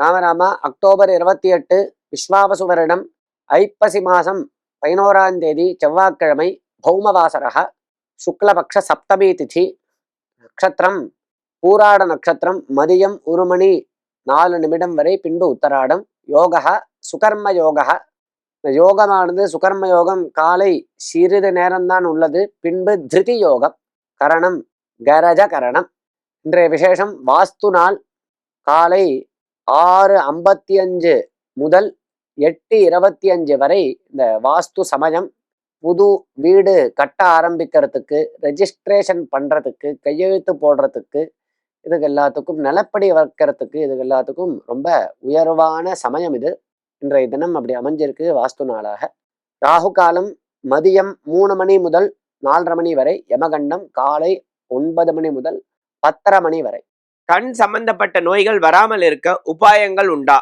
ராமராமா October இருபத்தி எட்டு விஸ்வாவசுவரிடம் ஐப்பசி மாதம் பதினோராம் தேதி செவ்வாய்க்கிழமை பௌமவாசரக சுக்லபக்ஷ சப்தமி திதி நட்சத்திரம் பூராட நட்சத்திரம் மதியம் ஒரு மணி நாலு நிமிடம் வரை பின்பு உத்தராடம். யோகா சுகர்ம யோகா யோகமானது சுகர்ம யோகம் காலை சிறிது நேரம்தான் உள்ளது. பின்பு திருதி யோகம் கரணம் கரஜ கரணம். இன்றைய விசேஷம் வாஸ்து நாள். காலை ஆறு ஐம்பத்தி அஞ்சு முதல் எட்டு இருபத்தி அஞ்சு வரை இந்த வாஸ்து சமயம் புது வீடு கட்ட ஆரம்பிக்கிறதுக்கு ரெஜிஸ்ட்ரேஷன் பண்ணுறதுக்கு கையெழுத்து போடுறதுக்கு இதுக்கு எல்லாத்துக்கும் நிலப்படி வைக்கிறதுக்கு இதுக்கு எல்லாத்துக்கும் ரொம்ப உயர்வான சமயம் இது. இன்றைய தினம் அப்படி அமைஞ்சிருக்கு வாஸ்து நாளாக. ராகு காலம் மதியம் மூணு மணி முதல் நாலரை மணி வரை யமகண்டம் காலை ஒன்பது மணி முதல் பத்தரை மணி வரை. கண் சம்பந்தப்பட்ட நோய்கள் வராமல் இருக்க உபாயங்கள் உண்டா?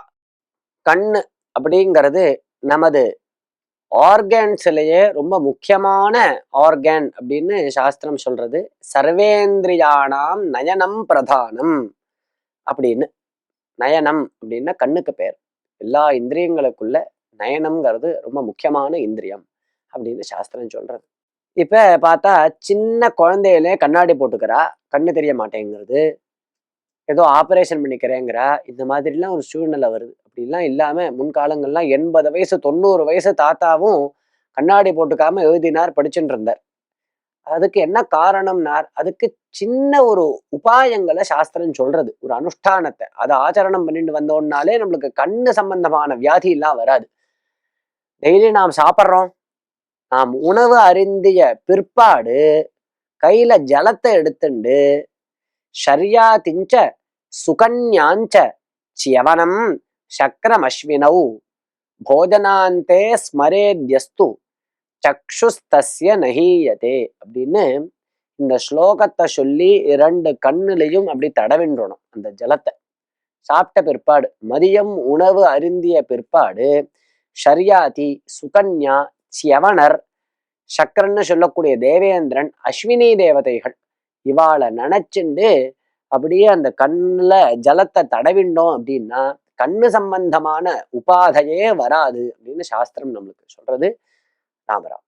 கண் அப்படிங்கிறது நமது ஆர்கன்ஸ்லேயே ரொம்ப முக்கியமான ஆர்கன் அப்படின்னு சாஸ்திரம் சொல்றது. சர்வேந்திரியானாம் நயனம் பிரதானம் அப்படின்னு. நயனம் அப்படின்னா கண்ணுக்கு பேர். எல்லா இந்திரியங்களுக்குள்ள நயனம்ங்கிறது ரொம்ப முக்கியமான இந்திரியம் அப்படின்னு சாஸ்திரம் சொல்றது. இப்ப பார்த்தா சின்ன குழந்தையிலே கண்ணாடி போட்டுக்கிறா கண்ணு தெரிய மாட்டேங்கிறது. ஏதோ ஆப்ரேஷன் பண்ணிக்கிறேங்கிறா. இந்த மாதிரிலாம் ஒரு சூழ்நிலை வருது. அப்படிலாம் இல்லாமல் முன்காலங்கள்லாம் எண்பது வயசு தொண்ணூறு வயசு தாத்தாவும் கண்ணாடி போட்டுக்காம எழுதினார் படிச்சுட்டு இருந்தார். அதுக்கு என்ன காரணம்னார்? அதுக்கு சின்ன ஒரு உபாயங்களை சாஸ்திரம் சொல்றது. ஒரு அனுஷ்டானத்தை. அதை ஆச்சரணம் பண்ணிட்டு வந்தோம்னாலே நம்மளுக்கு கண்ணு சம்பந்தமான வியாதி எல்லாம் வராது. டெய்லி நாம் சாப்பிட்றோம். நாம் உணவு அருந்திய பிற்பாடு கையில ஜலத்தை எடுத்துண்டு ஷர்யாதிஞ்ச சுகன்யாஞ்ச சியவனம் சக்கரமஸ்வினௌ போஜனாந்தே ஸ்மரேத்யஸ்து சக்ஷுஸ்தஸ்ய நஹீயதே அப்படின்னு இந்த ஸ்லோகத்தை சொல்லி இரண்டு கண்ணிலையும் அப்படி தடவின்றணும் அந்த ஜலத்தை. சாப்பிட்ட பிற்பாடு மதியம் உணவு அருந்திய பிற்பாடு ஷர்யாதி சுகன்யா சியவனர் சக்கரன்னு சொல்லக்கூடிய தேவேந்திரன் அஸ்வினி தேவதைகள் இவாளை நினைச்சுண்டு அப்படியே அந்த கண்ணுல ஜலத்தை தடவிண்டோம் அப்படின்னா கண்ணு சம்பந்தமான உபாதையே வராது அப்படின்னு சாஸ்திரம் நம்மளுக்கு சொல்றது. ராமராம்